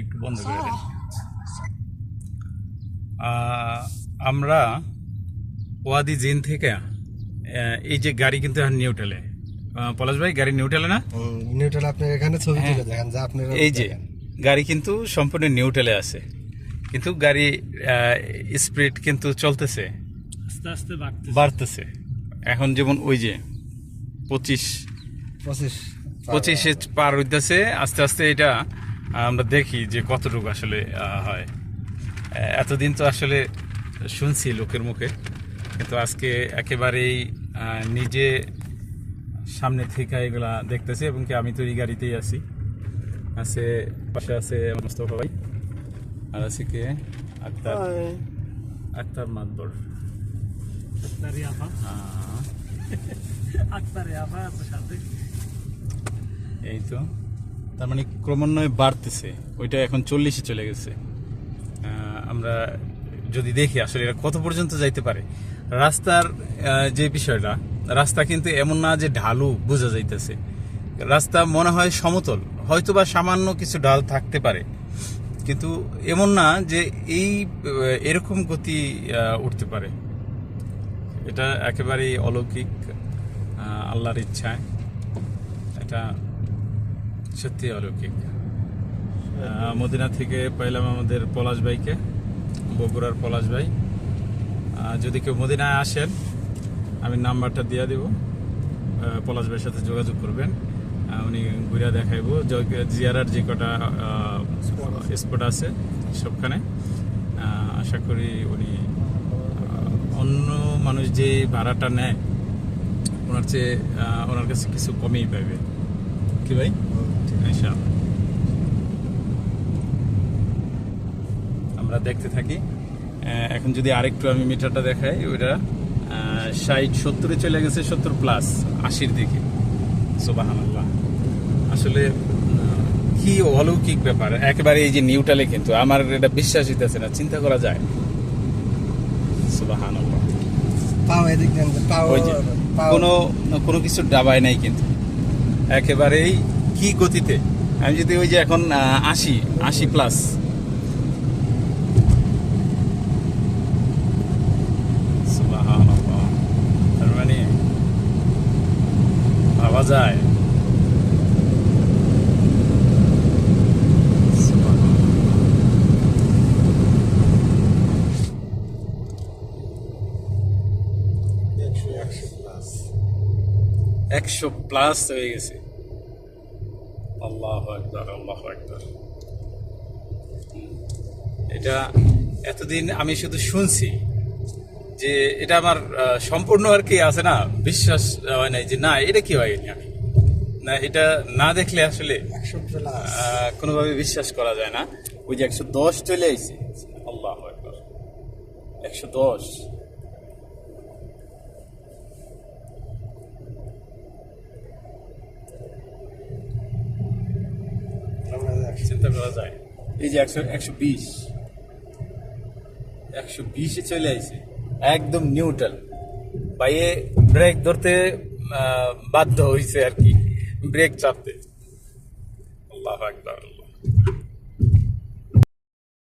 একটু বন্ধ করে দেন আমরা ওয়াদি জিন থেকে এই যে গাড়ি কিন্তু এখন নিউটেলে পলাশ ভাই গাড়ি নিউটেলে না? নিউট্রাল আপনার এখানে ছবি তুলে দেখেন যে আপনার এই যে গাড়ি কিন্তু সম্পূর্ণ নিউটেলে আছে। কিন্তু গাড়ি স্পিড কিন্তু চলতেছে। আস্তে আস্তে বাড়তেছে। এখন যেমন ওই যে পঁচিশ পঁচিশ। পঁচিশে পার হইতেছে আস্তে আস্তে এটা আমরা দেখি যে কতটুকু আসলে হয়। এতদিন তো আসলে শুনছি লোকের মুখে কিন্তু আজকে একেবারেই নিজে সামনে থেকে এগুলা দেখতেছি এবং কি আমি তো এই গাড়িতেই আছি। আছে পাশে আছে মোস্তফা ভাই আর আছে কে? আক্তার। আক্তার মাতবর। এই তো। তার মানে ক্রমান্বয়ে বাড়তেছে। ওইটা এখন চল্লিশে চলে গেছে। আমরা যদি দেখি আসলে এটা কত পর্যন্ত যাইতে পারে। রাস্তার যে বিষয়টা, রাস্তা কিন্তু এমন না যে ঢালু বোঝা যাইতেছে। রাস্তা মনে হয় সমতল হয়তো বা সামান্য কিছু ঢাল থাকতে পারে। কিন্তু এমন না যে এই এরকম গতি উঠতে পারে। এটা একেবারেই অলৌকিক আল্লাহর ইচ্ছায়। এটা সত্যি অলৌকিক। মদিনা থেকে পাইলাম আমাদের পলাশ ভাইকে, বগুড়ার পলাশ ভাই। যদি কেউ মদিনায় আসেন, আমি নাম্বারটা দিয়ে দিব। পলাশ ভাইয়ের সাথে যোগাযোগ করবেন। উনি ঘুরে দেখাইব। জিয়ারার যে কটা স্পট আছে, সবখানে। আশা করি উনি অন্য মানুষ যে ভাড়াটা নেয়, ওনার চেয়ে ওনার কাছে কিছু কমই পাইবে। কি ভাই? আমরা দেখতে থাকি। এখন যদি আরেকটু আমি মিটারটা দেখাই ওইটা ষাট সত্তরে চলে গেছে সত্তর প্লাস আশির দিকে। সোবাহান আসলে কি অলৌকিক ব্যাপার। একেবারে এই যে নিউটালে কিন্তু আমার এটা বিশ্বাস হইতেছে না চিন্তা করা যায়। সোবাহান কোনো কোনো কিছু ডাবায় নাই কিন্তু। একেবারেই কি গতিতে? আমি যদি ওই যে এখন আশি আশি প্লাস মানে ভাবা যায়। একশো একশো প্লাস হয়ে গেছে। আল্লাহ একবার আল্লাহ একবার এটা এতদিন আমি শুধু শুনছি যে এটা আমার সম্পূর্ণ আর কি আছে না বিশ্বাস হয় নাই যে না এটা কি হয়নি আমি? না এটা না দেখলে আসলে কোনোভাবে বিশ্বাস করা যায় না। ওই যে একশো দশ চলে আইছে। আল্লাহ একশো দশ। চিন্তা করা যায়। এই যে একশো একশো বিশ। একশো বিশে চলে আসে একদম নিউট্রাল বাইয়ে ব্রেক ধরতে বাধ্য হয়েছে আর কি। ব্রেক চাপতে। আল্লাহ